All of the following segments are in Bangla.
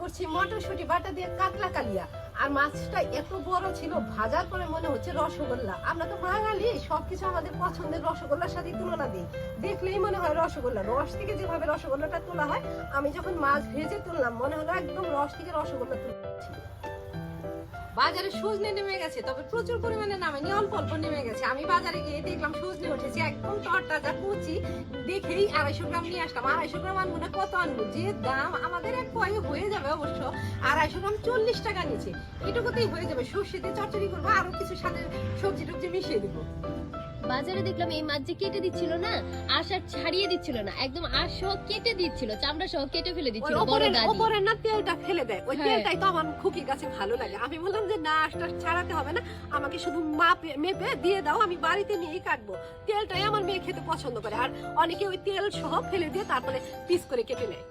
করছি, মটরশুঁটি, বাটা দিয়ে কাতলা কালিয়া। আর মাছটা এত বড় ছিল, ভাজার পরে মনে হচ্ছে রসগোল্লা। আমরা তো বাঙালি, সবকিছু আমাদের পছন্দের রসগোল্লার সাথে তুলনা দিই। দেখলেই মনে হয় রসগোল্লা। রস থেকে যেভাবে রসগোল্লাটা তোলা হয়, আমি যখন মাছ ভেজে তুললাম, মনে হলো একদম রস থেকে রসগোল্লা তুলছি বাজারে সজনে নেমে গেছে, তবে প্রচুর পরিমাণে নামেনি, অল্প অল্প নেমে গেছে। আমি বাজারে গিয়ে দেখলাম সজনে উঠেছে, একদম তরতাজা কুচি, দেখেই আড়াইশো গ্রাম নিয়ে আসলাম। আড়াইশো গ্রাম আনব না, কত আনব? যে দাম আমাদের এক পয়ে হয়ে যাবে অবশ্য। আড়াইশো গ্রাম চল্লিশ টাকা নিচে এটুকুতেই হয়ে যাবে। সর্ষে দিয়ে চটচড়ি করব, আরও কিছু সাথে সবজি টবজি মিশিয়ে দিবো। বাজারে দেখলাম এই মাছ যে কেটে দিচ্ছিল না আশ আর ছাড়িয়ে দিচ্ছিল না একদম আশ সহ কেটে দিচ্ছিল চামড়া সহ কেটে ফেলে দিচ্ছিল বড় দাদি ওপরের না তেলটা ফেলে দেয় ওই হ্যাঁ। তেলটাই তো আমার খুকি কাছে ভালো লাগে। আমি বললাম যে না আশটা ছাড়াতে হবে না আমাকে শুধু মাপে মেপে দিয়ে দাও আমি বাড়িতে নিয়েই কাটবো। তেলটাই আমার মেয়ে খেতে পছন্দ করে আর অনেকে ওই তেল সহ ফেলে দিয়ে তারপরে পিস করে কেটে নেয়।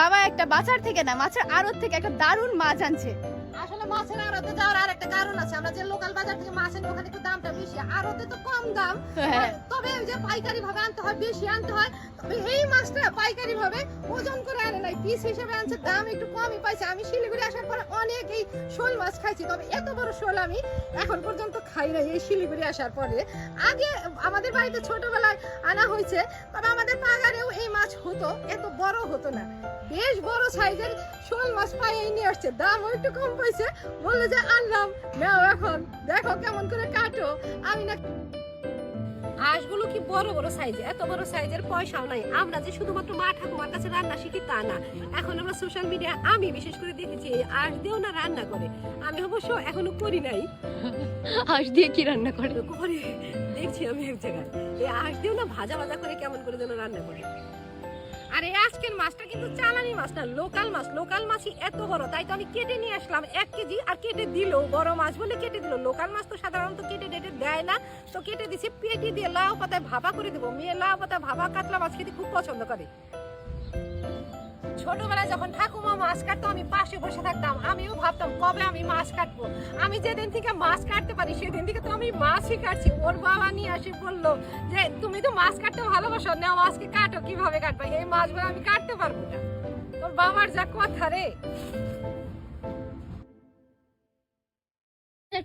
বাবা একটা বাজার থেকে না মাছের আড়ত থেকে একটা দারুণ মাছ আনছে। মাছের আড়তে যাওয়ার আর একটা কারণ আছে। আমরা যে লোকাল বাজার থেকে মাছ আনি ওখানে একটু দামটা বেশি। আড়তে তো কম দাম। হ্যাঁ। তবে ওই যে পাইকারি ভাবে আনতে হয় বেশি আনতে হয়। এই মাছটা পাইকারি ভাবে ওজন করে আনে নাই। পিস হিসেবে আনছে, দাম একটু কমই পাইছে। আমি শিলিগুড়ি আসার পরে অনেক এই শোল মাছ খাইছি, তবে এত বড় শোল আমি এখন পর্যন্ত খাই নাই এই শিলিগুড়ি আসার পরে। আগে আমাদের বাড়িতে ছোটবেলায় আনা হয়েছে, তবে আমাদের পাগারেও এই মাছ হতো, এত বড় হতো না। বেশ বড় সাইজের শোল মাছ পাই এই নিয়ে আসছে। দামও একটু কম পাইছে, বলল যে আনলাম, নাও এখন। দেখো কেমন করে কাটো। আমি না হাঁসগুলো কি বড় বড় সাইজ এত বড় সাইজের পয়সাও নাই। আমরা যে শুধুমাত্র মা ঠাকুমার কাছে রান্না শিখি তা না। এখন আমরা সোশ্যাল মিডিয়া আমি বিশেষ করে দেখেছি হাঁস দিয়েও না রান্না করে। আমি অবশ্য এখনও করি নাই। হাঁস দিয়ে কি রান্না করে? করে। দেখছি আমি এক জায়গায়। এই হাঁস দিয়েও না ভাজা ভাজা করে কেমন করে যেন রান্না করে। আর এই আজকের মাছটা কিন্তু চালানি মাছ না, লোকাল মাছ, লোকাল মাছই এত বড়, তাই তো আমি কেটে নিয়ে আসলাম এক কেজি আর কেটে দিল, বড় মাছ বলে কেটে দিল। লোকাল মাছ তো সাধারণত কেটে ডেটে দেয় না, তো কেটে দিছি, পেটি দিয়ে লাউ পাতায় ভাপা করে দেবো। মেয়ে লাউ পাতায় ভাপা কাতলা মাছ খেতে খুব পছন্দ করে। ছোটবেলায় যখন ঠাকুমা মাছ কাটতো, আমি পাশে বসে থাকতাম। আমিও ভাবতাম, কবে আমি মাছ কাটবো? আমি যেদিন থেকে মাছ কাটতে পারি, সেদিন থেকে তো আমি মাছই কাটছি। ওর বাবা নিয়ে আসি বলল যে, তুমি তো মাছ কাটতে ভালোবাসো না মাছকে কাটো, কীভাবে কাটবা? এই মাছগুলো আমি কাটতে পারব না। তোর বাবার যা কথা রে।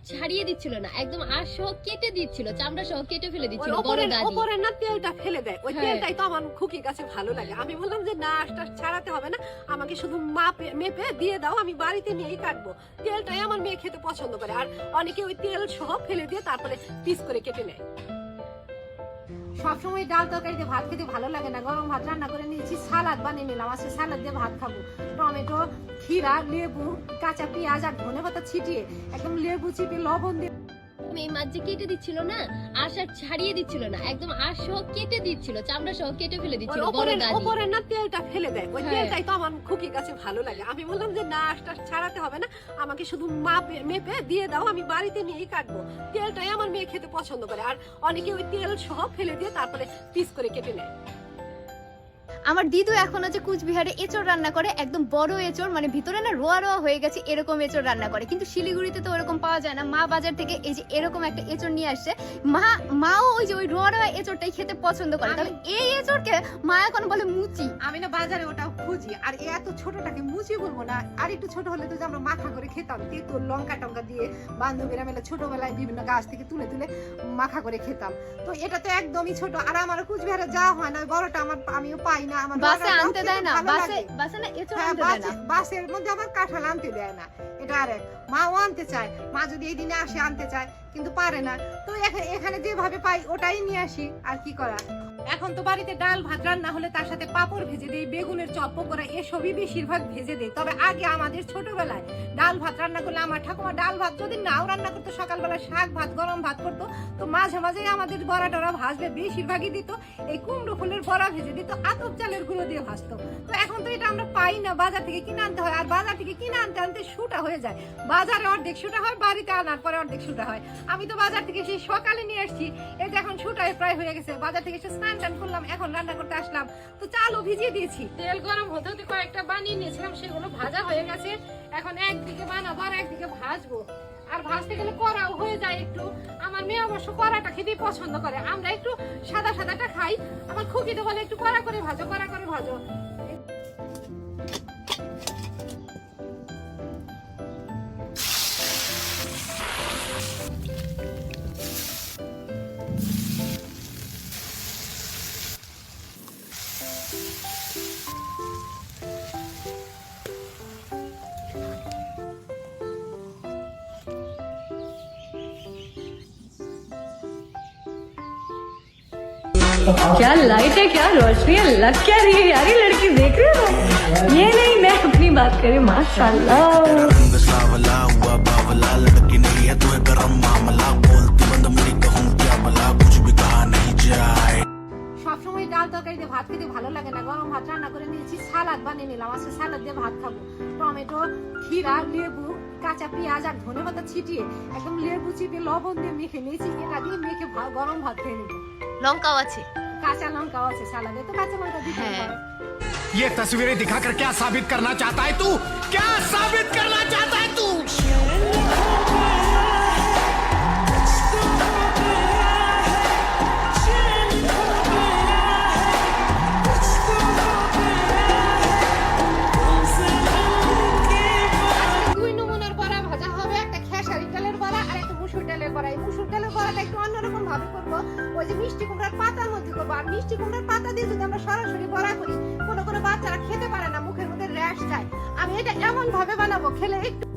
ছাড়িয়ে দিচ্ছিল না একদম আর সহ কেটে দিচ্ছিল চামড়া সহ কেটে ফেলে দিচ্ছিল বড় দাদি না তেলটা ফেলে দেয়। ওই হ্যাঁ। তেলটাই তো আমার খুকির কাছে ভালো লাগে। আমি বললাম যে না আস্তে ছাড়াতে হবে না। আমাকে শুধু মাপে মেপে দিয়ে দাও আমি বাড়িতে নিয়েই কাটবো। তেলটাই আমার মেয়ে খেতে পছন্দ করে। আর অনেকে ওই তেল সহ ফেলে দিয়ে তারপরে পিস করে কেটে নেয়। সবসময় ডাল তরকারিতে ভাত খেতে ভালো লাগে না। গরম ভাত রান্না করে নিয়েছি, সালাদ বানিয়ে নিলাম। আজকে সালাদ দিয়ে ভাত খাব। টমেটো, ক্ষীরা, লেবু, কাঁচা পেঁয়াজ আর ধনে পাতা ছিটিয়ে একদম লেবু চিপে লবণ দিয়ে এই মাছ যে কেটে দিচ্ছিল না আশ আর ছাড়িয়ে দিচ্ছিল না একদম আশ সহ কেটে দিচ্ছিল চামড়া সহ কেটে ফেলে দিচ্ছিল বড় দাদি ওপরের না তেলটা ফেলে দেয়। ওই হ্যাঁ। তেলটাই তো আমার খুকির কাছে ভালো লাগে। আমি বললাম যে না আশটা ছাড়াতে হবে না। আমাকে শুধু মাপে মেপে দিয়ে দাও আমি বাড়িতে নিয়েই কাটবো। তেলটাই আমার মেয়ে খেতে পছন্দ করে। আর অনেকে ওই তেল সহ ফেলে দিয়ে তারপরে পিস করে কেটে নেয়। আমার দিদু এখন হচ্ছে কুচবিহারে এঁচড় রান্না করে একদম বড় এঁচড় মানে ভিতরে না রোয়া রোয়া হয়ে গেছে এরকম এঁচড় রান্না করে। কিন্তু শিলিগুড়িতে তো ওরকম পাওয়া যায় না। মা বাজার থেকে এই যে এরকম একটা এঁচড় নিয়ে আসছে মা মাও ওই যে ওই রোয়া রোয়া এঁচড়টাই খেতে পছন্দ করে। তবে এই এঁচড়কে মা এখন বলে মুচি। আমি না বাজারে ওটা খুঁজি আর এত ছোটটাকে মুচি বলব না। আর একটু ছোট হলে তো যে আমরা মাখা করে খেতাম তেঁতুল লঙ্কা টঙ্কা দিয়ে বান্ধবীরা মেলে ছোটবেলায় বিভিন্ন গাছ থেকে তুলে তুলে মাখা করে খেতাম। তো এটা তো একদমই ছোট আর আমার কুচবিহারে যাওয়া হয় না বড়টা আমার আমিও পাই না। আমার বাসে আনতে দেয় না বাসে বাসে না এঁচড় হ্যাঁ, আনতে দেয় না। বাসের মধ্যে আবার কাঁঠাল আনতে দেয় না। এটা আর এক মাও আনতে চায়। মা যদি এই দিনে আসে আনতে চায় কিন্তু পারে না। তো এখানে যেভাবে পাই ওটাই নিয়ে আসি। আর কি করা এখন তো বাড়িতে ডাল ভাত রান্না হলে তার সাথে পাপড় ভেজে দেই, বেগুনের চপ, পকোড়া, এসবই বেশিরভাগ ভেজে দেই। তবে আগে আমাদের ছোটবেলায় ডাল ভাত রান্না করলে আমার ঠাকুমা ডাল ভাত যদি নাও রান্না করতো, সকালবেলা শাক ভাত, গরম ভাত করতো, তো মাঝে মাঝে আমাদের বড়া টরা ভাজলে বেশিরভাগই দিত। এই কুমড়ো ফুলের বড়া ভেজে দিত, আতপ চালের গুঁড়ো দিয়ে ভাজতো। তো এখন তো এটা আমরা পাই না বাজার থেকে কিনে আনতে হয়, আর বাজার থেকে কিনে আনতে আনতে শুটা হয়ে যায়। বাজারে অর্ধেক শুটা হয়, বাড়িতে আনার পরে অর্ধেক শুটা হয়। আমি তো বাজার থেকে সেই সকালে নিয়ে আসছি, এই এখন শুটায় প্রায় হয়ে গেছে। বাজার থেকে এসে স্নান টান করলাম, এখন রান্না করতে আসলাম। তো চালও ভিজিয়ে দিয়েছি। তেল গরম হতে হতে কয়েকটা বানিয়ে নিয়েছিলাম, সেগুলো ভাজা হয়ে গেছে। এখন একদিকে বানাবো আর একদিকে ভাজবো। আর ভাজতে গেলে কড়াও হয়ে যায় একটু। আমার মেয়ে অবশ্য কড়াটা খেতেই পছন্দ করে। আমরা একটু সাদা সাদাটা খাই। আমার খুকিতে বলে, একটু কড়া করে ভাজো, কড়া করে ভাজো। क्या लाइट है क्या रोशनी है लग क्या रही है यार ये लड़की देख रहे हो ये नहीं मैं अपनी बात करें माशाल्लाह रंग सावला हुआ बावला लड़की नहीं है तू है गरम मामला बोलती बंद मेरी कहूँ क्या भला कुछ भी कहा नहीं जाए সবসময় ডাল তরকারি দিয়ে ভাত খেতে ভালো লাগে না গরম ভাত রান্না করে নিয়েছি সালাদ বানিয়ে নিলাম আজকে সালাদ দিয়ে ভাত খাবো টমেটো ক্ষীরা লেবু কাঁচা পেঁয়াজ আর ধনে পাতা ছিটিয়ে একদম লেবু চিপে লবণ দিয়ে মেখে নিয়েছি এটা দিয়ে মেখে ভা- গরম ভাত খেয়ে নেবো লঙ্কাও আছে কাঁচা লঙ্কাও আছে সালাদে তো কাঁচা লঙ্কা দিতে হ্যাঁ। হয় ये तस्वीरें दिखाकर क्या साबित करना चाहता है तू क्या साबित करना चाहता है तू এই মুসুর ডালের বড়াটা একটু অন্যরকম ভাবে করব? ওই যে মিষ্টি কুমড়ার পাতার মধ্যে করব। আর মিষ্টি কুমড়ার পাতা দিয়ে যদি আমরা সরাসরি বড়া করি, কোনো কোনো বাচ্চারা খেতে পারে না, মুখের মধ্যে র্যাশ যায়। আমি এটা এমন ভাবে বানাবো, খেলে একটু